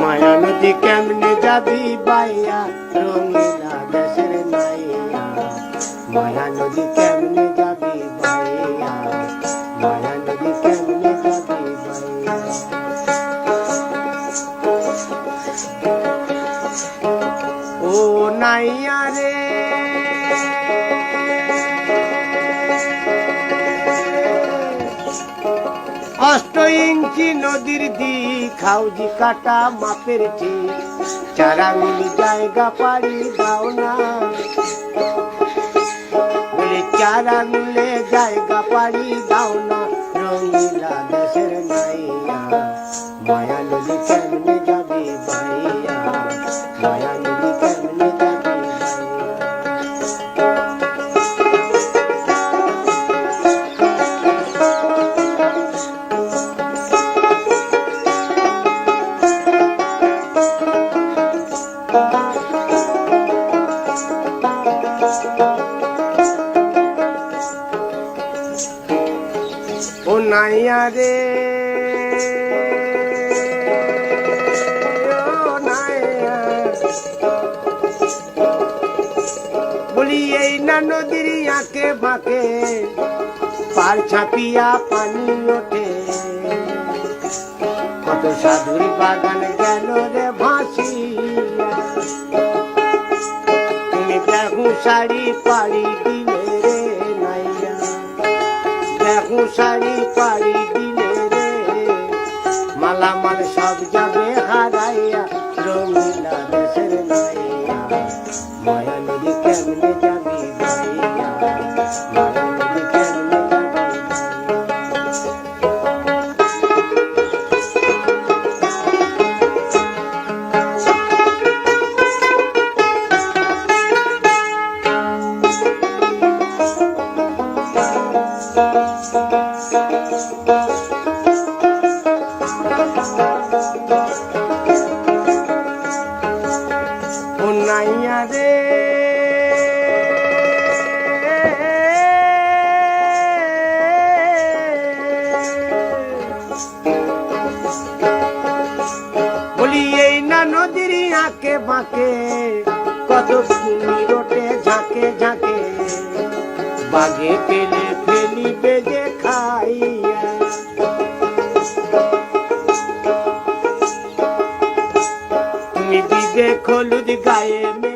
মায়া নদী কেমনে যাবি বাইয়া রঙিলা দেশের নাইয়া মায়া নদী কেমনে যাবি নাইয়া রে। অষ্ট ইঞ্চি নদীর দিক হাউজি কাটা মাপের ঠিক চারা মিলি জায়গা পারি দাও না। বলে চারা মিলে জায়গা পারি দাও না রঙিলা ও নাইয়া রে। বলি, এই না নদীর আঁকে বাঁকে পার ছাপিয়া পানি ওঠে। কত সাধুর বাগান গেল রে ভাসিয়া। তুমি দেখো শাড়ি শাড়ি পাড়ি দিলে রে। মালামাল সব যাবে হারাইয়া রঙিলা। না নদীর আঁকে বাঁকে কত ওঠে ঝাঁকে ঝাঁকে। বাঘে পেলে হলুদ গায়ে